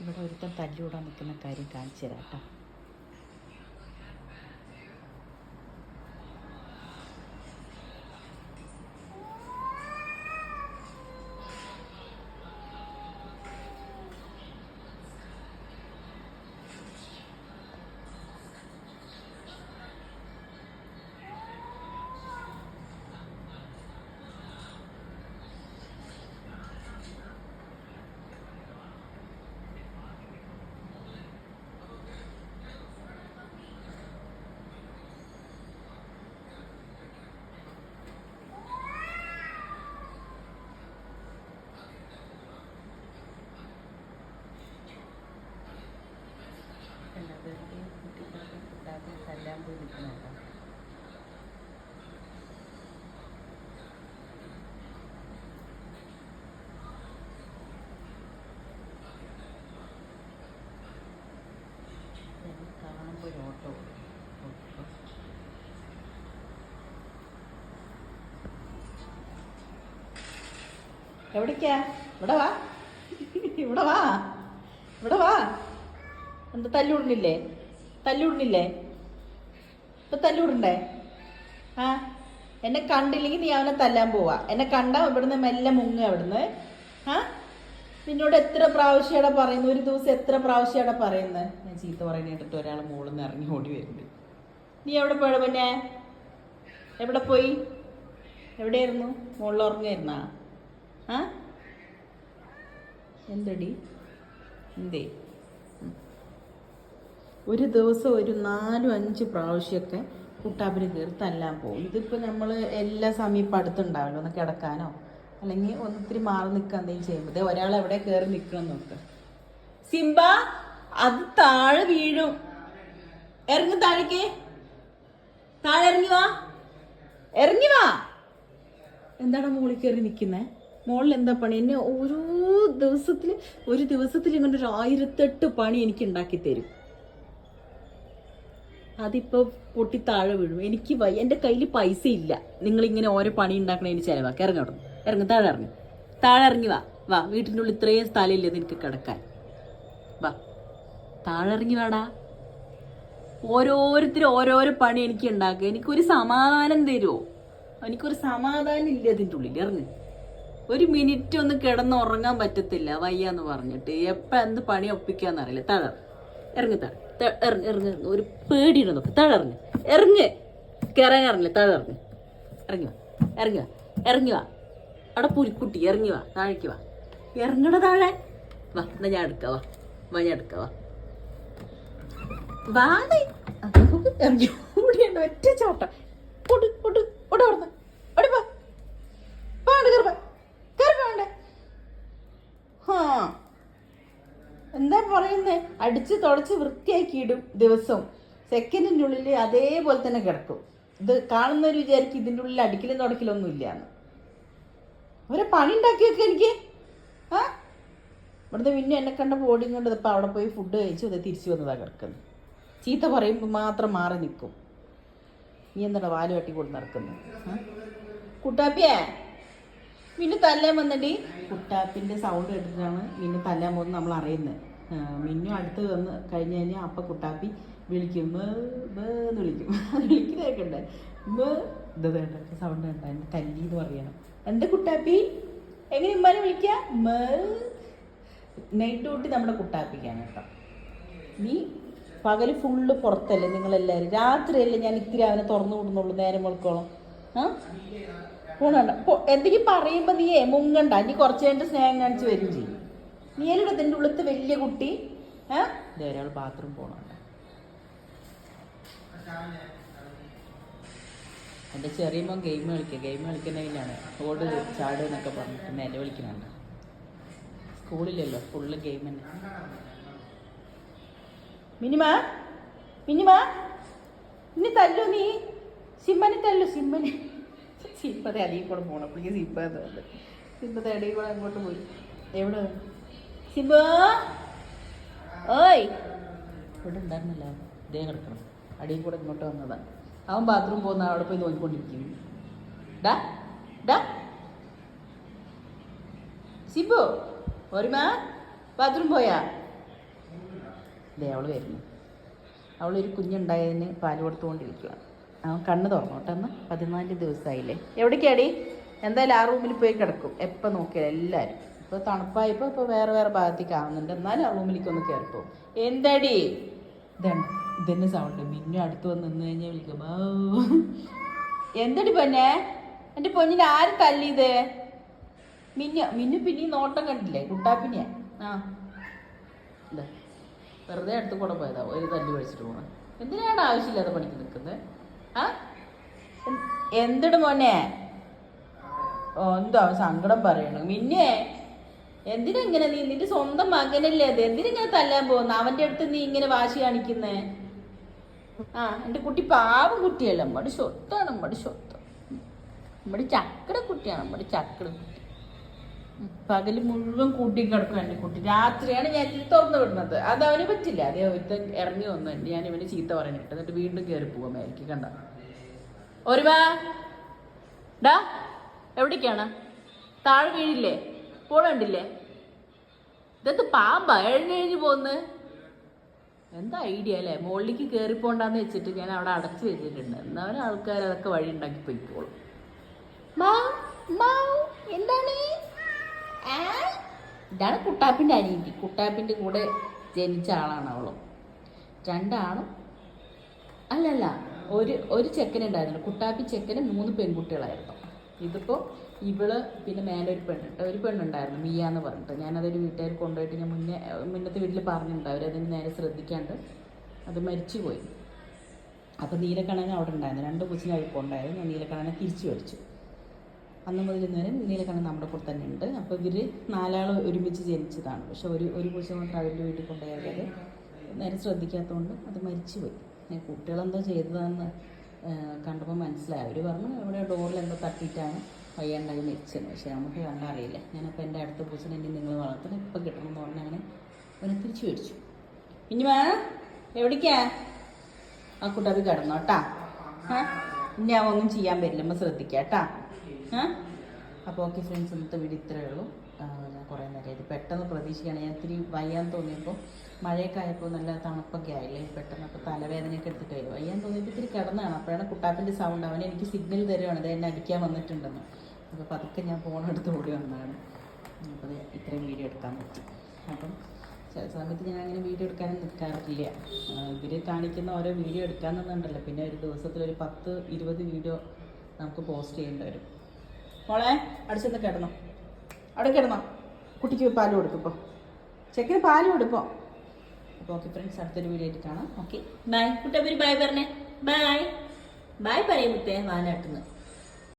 ഇവിടെ ഒരുത്തൻ തല്ലിവിടാൻ നിൽക്കുന്ന കാര്യം കാണിച്ചു തരാം കേട്ടോ. തല്ലാൻ പോയി നിൽക്കണം കേട്ടോ. കാണുമ്പോൾ ഓട്ടോ എവിടേക്കാ? ഇവിടെ വാ. ഇവിടെ വാ. ഇവിടെ വാ. എന്താ തല്ലുവിടുന്നില്ലേ തല്ലുവിടുന്നില്ലേ ഇപ്പൊ തല്ലുവിടണ്ടേ ആ? എന്നെ കണ്ടില്ലെങ്കിൽ നീ അവനെ തല്ലാൻ പോവാ. എന്നെ കണ്ട ഇവിടുന്ന് മെല്ലെ മുങ്ങ അവിടുന്ന്. ആ? നിന്നോട് എത്ര പ്രാവശ്യമാടെ പറയുന്നു ഒരു ദിവസം എത്ര പ്രാവശ്യമാടെ പറയുന്നത്? ഞാൻ ചീത്ത പറയുന്നത് കേട്ടിട്ട് ഒരാൾ മുകളിൽ നിന്ന് ഇറങ്ങി ഓടി വരുന്നുണ്ട്. നീ എവിടെ പോയ പിന്നെ? എവിടെ പോയി? എവിടെയായിരുന്നു? മുകളിൽ ഉറങ്ങായിരുന്നാ? ആ? എന്തടി? എന്തേ. ഒരു ദിവസം ഒരു നാലും അഞ്ച് പ്രാവശ്യമൊക്കെ കുട്ടാപ്പിൽ കയറി പോകും. ഇതിപ്പോൾ നമ്മൾ എല്ലാ സമയം ഇപ്പം അടുത്തുണ്ടാവില്ല ഒന്ന് കിടക്കാനോ അല്ലെങ്കിൽ ഒന്ന് ഇത്തിരി മാറി നിൽക്കുക എന്തെങ്കിലും ചെയ്യുമ്പോൾ ഒരാൾ എവിടെ കയറി നിൽക്കണം നോക്ക്. സിംബ അത് താഴെ വീഴും. ഇറങ്ങി താഴേക്ക്. താഴെ ഇറങ്ങി വാ. ഇറങ്ങി വാ. എന്താണ് മുകളിൽ കയറി നിൽക്കുന്നത് മോളിൽ എന്താ പണി? എന്നെ ഓരോ ദിവസത്തിൽ ഒരു ദിവസത്തിൽ ഇങ്ങനെ ഒരു ആയിരത്തെട്ട് പണി എനിക്ക് ഉണ്ടാക്കി തരും. അതിപ്പോൾ പൊട്ടി താഴെ വീഴും. എനിക്ക് വയ്യ എന്റെ കയ്യിൽ പൈസ ഇല്ല. നിങ്ങളിങ്ങനെ ഓരോ പണി ഉണ്ടാക്കണതിന് ചിലവാക്കി. ഇറങ്ങി അവിടെ ഇറങ്ങി താഴെ ഇറങ്ങി. താഴെ ഇറങ്ങി വാ. വാ വീട്ടിന്റെ ഉള്ളിൽ ഇത്രയും സ്ഥലമില്ലേ നിനക്ക് കിടക്കാൻ? വാ. താഴെ ഇറങ്ങി വാടാ. ഓരോരുത്തരും ഓരോരോ പണി എനിക്ക് ഉണ്ടാക്കുക എനിക്കൊരു സമാധാനം തരുമോ എനിക്കൊരു സമാധാനം ഇല്ല അതിന്റെ ഉള്ളിൽ. ഇറങ്ങി. ഒരു മിനിറ്റ് ഒന്ന് കിടന്ന് ഉറങ്ങാൻ പറ്റത്തില്ല. വയ്യാന്ന് പറഞ്ഞിട്ട്. എപ്പോൾ എന്ത് പണി ഒപ്പിക്കാന്നറിയില്ല താഴെ ഇറങ്ങി താഴെ ഇറങ്ങ് ഇറങ്ങ്. ഒരു പേടിയുണ്ട് നോക്ക്. താഴെ ഇറങ്ങ്. ഇറങ്ങ്. കയറാൻ ഇറങ്ങ്. ഇറങ്ങി വാ. ഇറങ്ങി വാ. ഇറങ്ങി വാ. അവിടെ പുലിക്കുട്ടി ഇറങ്ങി വാ. താഴേക്ക് വാ. ഇറങ്ങട താഴെ. വാ എന്നാ ഞാൻ എടുക്കാം. വാ. വാ ഞാൻ എടുക്കാം. വാ. വാടേ ഇറങ്ങി. ഓടിയണ്ട ഒറ്റ ചാട്ടം ഓട് ഓട് ഓട് അവിടുന്ന് ഓടി പോ പാണ്ട് കയറി കയറി വേണ്ടേ ഹാ പറയുന്നേ അടിച്ച് തുടച്ച് വൃത്തിയാക്കി ഇടും ദിവസവും സെക്കൻഡിന്റെ ഉള്ളിൽ അതേപോലെ തന്നെ കിടക്കും. ഇത് കാണുന്നവർ വിചാരിക്കും ഇതിന്റെ ഉള്ളിൽ അടിക്കലും തുടക്കലൊന്നും ഇല്ലാന്ന്. അവരെ പണി ഉണ്ടാക്കി വെക്കുക എനിക്ക് ആ? ഇവിടുന്ന് പിന്നെ എന്നെ കണ്ട ബോഡിയും കൊണ്ട് ഇപ്പം അവിടെ പോയി ഫുഡ് കഴിച്ചു അത് തിരിച്ചു വന്നതാ കിടക്കുന്നത് ചീത്ത പറയുമ്പോൾ മാത്രം മാറി നിൽക്കും. നീ എന്താ വാൽ വെട്ടി കൊണ്ട് നടക്കുന്നു? കുട്ടാപ്പിയേ പിന്നെ തല്ലാൻ വന്നിട്ട് കുട്ടാപ്പിന്റെ സൗണ്ട് കേട്ടിട്ടാണ് പിന്നെ തല്ലാൻ പോകുന്നത് നമ്മൾ അറിയുന്നത് മിന്നു അടുത്ത് വന്ന് കഴിഞ്ഞ് കഴിഞ്ഞാൽ അപ്പം കുട്ടാപ്പി വിളിക്കും എന്ന് വിളിക്കും. വിളിക്കുന്നതൊക്കെ ഉണ്ട് ഇത് വേണ്ട സൗണ്ട് വേണ്ട എന്റെ തല്ലി എന്ന് പറയണം. എന്ത് കുട്ടാപ്പി? എങ്ങനെ ഇമ്മാനെ വിളിക്കുക നൈറ്റ് ഡ്യൂട്ടി നമ്മുടെ കുട്ടാപ്പിക്കാണ് കേട്ടോ. നീ പകൽ ഫുള്ള് പുറത്തല്ലേ നിങ്ങളെല്ലാവരും രാത്രിയല്ലേ ഞാൻ ഇത്തിരി അവനെ തുറന്നു വിടുന്നുള്ളൂ നേരം വെളുക്കോളം? ആ? പോണണ്ട? എന്തെങ്കിലും പറയുമ്പോൾ നീ മുങ്ങണ്ട. നീ കുറച്ച് കഴിഞ്ഞിട്ട് സ്നേഹം കാണിച്ച് വരും ചെയ്യും. നീ അല്ലട നിന്റെ ഉള്ളത്തെ വലിയ കുട്ടി ഏഹ് ബാത്റൂം എന്റെ ചെറിയ മോൻ ഗെയിം കളിക്കുക ഗെയിം കളിക്കുന്നതിനാണ് ഓട് ചാട് എന്നൊക്കെ പറഞ്ഞിട്ട് നിലവിളിക്കുന്നുണ്ട് സ്കൂളിലല്ലോ ഫുള്ള് ഗെയിം തന്നെ. മിനിമ മിനിമ ഇനി തല്ലു നീ. സിമ്മനെ തല്ലു സിമ്മനെ സിമ്പതെ അടിയിൽ കൂടെ പോണം. പ്ലീസ് സിമ്പ സിമ്പത്തെ അടിയിൽ കൂടെ അങ്ങോട്ട് പോയി. എവിടെ? സിമ്പ ഓയ്. ഇവിടെ ഉണ്ടായിരുന്നില്ല. ഇതേ അടിയിൽ കൂടെ ഇങ്ങോട്ട് വന്നതാണ് അവൻ ബാത്റൂം പോകുന്ന അവിടെ പോയി നോക്കിക്കൊണ്ടിരിക്കും. ഡാ ഡാ. സിബു ഒരുമ ബാത്റൂം പോയാ? ദേ അവൾ വരുന്നു. അവളൊരു കുഞ്ഞുണ്ടായതിന് പാൽ കൊടുത്തുകൊണ്ടിരിക്കുകയാണ് അവൻ കണ്ണ് തുറന്നു കേട്ടോ അന്ന്. പതിനാല് ദിവസമായില്ലേ എവിടേക്കാടി? എന്തായാലും ആ റൂമിൽ പോയി കിടക്കും. എപ്പോൾ നോക്കിയാലും എല്ലാവരും ഇപ്പോൾ തണുപ്പായപ്പോൾ ഇപ്പോൾ വേറെ വേറെ ഭാഗത്തേക്ക് ആവുന്നുണ്ട്. എന്നാലും ആ റൂമിലേക്ക് ഒന്ന് കയറിപ്പോവും എന്തടി? ഇതാണ് ഇതന്നെ സൗണ്ട് മിന്നു അടുത്ത് വന്ന് നിന്ന് കഴിഞ്ഞാൽ വിളിക്കും. എന്തടി പൊന്നെ? എന്റെ പൊന്നിൽ ആര് തല്ലിയത്? മിന്നു മിന്നു പിന്നെ ഈ നോട്ടം കണ്ടില്ലേ? കുട്ടാപ്പിനെയാ. ആ. വെറുതെ അടുത്ത് കൂടെ പോയതാ. ഒരു തല്ലി പഠിച്ചിട്ട് പോകണം എന്തിനാണ് ആവശ്യമില്ലാതെ പണിക്ക് നിൽക്കുന്നത് ആ? എന്തിട് മോനെ? ഓ എന്തോ സങ്കടം പറയണു. മിന്നെ എന്തിനാ ഇങ്ങനെ നീ നിന്റെ സ്വന്തം മകനല്ലേ അത്? എന്തിനിങ്ങനെ തല്ലാൻ പോകുന്ന? അവന്റെ അടുത്ത് നീ ഇങ്ങനെ വാശി കാണിക്കുന്നേ? ആ എന്റെ കുട്ടി പാവം കുട്ടിയല്ല? നമ്മുടെ സ്വത്താണ് നമ്മുടെ സ്വത്ത്. നമ്മുടെ ചക്കട കുട്ടിയാണ് നമ്മുടെ ചക്കട കുട്ടി. പകൽ മുഴുവൻ കൂട്ടി കിടക്കും എന്റെ കുട്ടി. രാത്രിയാണ് ഞാൻ ഇതിൽ തുറന്നു വിടുന്നത്. അത് അവന് പറ്റില്ല. അതേ ഒരുത്തൻ ഇറങ്ങി വന്നു. ഞാൻ ഇവന് ചീത്ത പറയാനിട്ട് എന്നിട്ട് വീണ്ടും കയറി പോവാൻ മേലേക്ക്. കണ്ട? ഒരുവാ ഡാ എവിടേക്കാണ്? താഴെ വീഴില്ലേ? പോണണ്ടില്ലേ ഇതെന്ത് പാമ്പ? എഴുന്നേഞ്ഞു പോന്ന്? എന്താ ഐഡിയ അല്ലേ? മുകളിലേക്ക് കയറിപ്പോണ്ടെന്ന് പോണ്ടാന്ന് വെച്ചിട്ട് ഞാൻ അവിടെ അടച്ചു വെച്ചിട്ടുണ്ട്. എന്നാലും ആൾക്കാർ അതൊക്കെ വഴി ഉണ്ടാക്കി പോയിക്കോളും. എന്താണ്? ഇതാണ് കുട്ടാപ്പിന്റെ അനിയത്തി. കുട്ടാപ്പിന്റെ കൂടെ ജനിച്ച ആളാണ് അവളും. രണ്ടാണും അല്ലല്ല ഒരു ഒരു ചെക്കനുണ്ടായിരുന്നു കുട്ടാപ്പി ചെക്കന് മൂന്ന് പെൺകുട്ടികളായിരുന്നു. ഇതിപ്പോൾ ഇവൾ പിന്നെ മേലെ ഒരു പെണ്ണുണ്ട് ഒരു പെണ്ണുണ്ടായിരുന്നു മിയ എന്ന് പറഞ്ഞിട്ട്. ഞാനതൊരു വീട്ടുകാർ കൊണ്ടുപോയിട്ട് ഞാൻ മുന്നേ മുന്നത്തെ വീട്ടിൽ പറഞ്ഞിട്ടുണ്ട്. അവരതിന് നേരെ ശ്രദ്ധിക്കാണ്ട് അത് മരിച്ചു പോയി അപ്പോൾ നീലക്കണന അവിടെ ഉണ്ടായിരുന്നു. രണ്ട് കൊച്ചിനെ അവർക്ക് ഉണ്ടായിരുന്നു ഞാൻ നീലക്കണനെ തിരിച്ചു മേടിച്ചു. അന്ന് മുതൽ വരെ നീലക്കണ്ണൻ നമ്മുടെ കൂടെ തന്നെ ഉണ്ട്. അപ്പോൾ ഇവർ നാലാൾ ഒരുമിച്ച് ജനിച്ചതാണ്. പക്ഷെ ഒരു ഒരു കൊച്ചു മാത്രം അവരുടെ വീട്ടിൽ കൊണ്ടുപോയത് നേരെ ശ്രദ്ധിക്കാത്തതുകൊണ്ട് അത് മരിച്ചുപോയി. കുട്ടികളെന്തോ ചെയ്തതെന്ന് കണ്ടപ്പോൾ മനസ്സിലായി. അവർ പറഞ്ഞു ഇവിടെ ഡോറിൽ എന്തോ തട്ടിയിട്ടാണ് പയ്യണ്ടായി മരിച്ചത് പക്ഷേ നമുക്ക് കണ്ടറിയില്ല. ഞാനപ്പോൾ എന്റെ അടുത്ത പൂച്ചനെ ഇനി നിങ്ങൾ വളർത്തണം. ഇപ്പം കിട്ടണമെന്ന് പറഞ്ഞ് അങ്ങനെ അവനെ തിരിച്ചു മേടിച്ചു. ഇനി മാ എവിടേക്കാ? ആ കുട്ടാപ്പി കിടന്നോ. കേട്ടാ ഇനി അവ ഒന്നും ചെയ്യാൻ പറ്റില്ല നമ്മൾ ശ്രദ്ധിക്കാം കേട്ടാ അപ്പോൾ ഓക്കെ ഫ്രണ്ട്സ് ഇന്നത്തെ വീട് ഇത്രയേ ഉള്ളൂ. ഞാൻ കുറേ നേരം ഇത് പെട്ടെന്ന് പ്രതീക്ഷിക്കുകയാണ്. ഞാൻ ഇത്തിരി വയ്യാൻ തോന്നിയപ്പോൾ മഴയൊക്കെ ആയപ്പോൾ നല്ല തണുപ്പൊക്കെ ആയില്ലേ? പെട്ടെന്ന് അപ്പോൾ തലവേദനയൊക്കെ എടുത്തിട്ട് വരും വയ്യാൻ തോന്നിയപ്പോൾ ഇത്തിരി കിടന്നാണ് അപ്പോഴാണ് കുട്ടാപ്പിന്റെ സൗണ്ട് അവൻ എനിക്ക് സിഗ്നൽ തരുവാണ്. ഇത് എന്നെ അടിക്കാൻ വന്നിട്ടുണ്ടെന്ന്. അപ്പോൾ പതുക്കെ ഞാൻ ഫോൺ എടുത്ത് ഓടി വന്നതാണ്. അപ്പോൾ ഇത്രയും വീഡിയോ എടുക്കാൻ പറ്റി. അപ്പം ചില സമയത്ത് ഞാൻ അങ്ങനെ വീഡിയോ എടുക്കാനും നിൽക്കാറില്ല ഇവർ കാണിക്കുന്ന ഓരോ വീഡിയോ എടുക്കാമെന്നുണ്ടല്ലോ പിന്നെ ഒരു ദിവസത്തിൽ ഒരു പത്ത് ഇരുപത് വീഡിയോ നമുക്ക് പോസ്റ്റ് ചെയ്യേണ്ടി വരും. മോളെ അടിച്ചെന്ന് കിടന്നോ അവിടെ കിടന്നോ. കുട്ടിക്ക് പാൽ കൊടുക്കുമ്പോൾ ചെക്കിന് പാൽ കൊടുപ്പോ അപ്പോൾ ഓക്കെ ഫ്രണ്ട്സ് അടുത്തൊരു വീഡിയോ ആയിട്ട് കാണാം. ഓക്കെ ബൈ കുട്ടി ബൈ പറഞ്ഞേ. ബൈ ബൈ പറയും മുത്തേ വാലാട്ടുന്നത്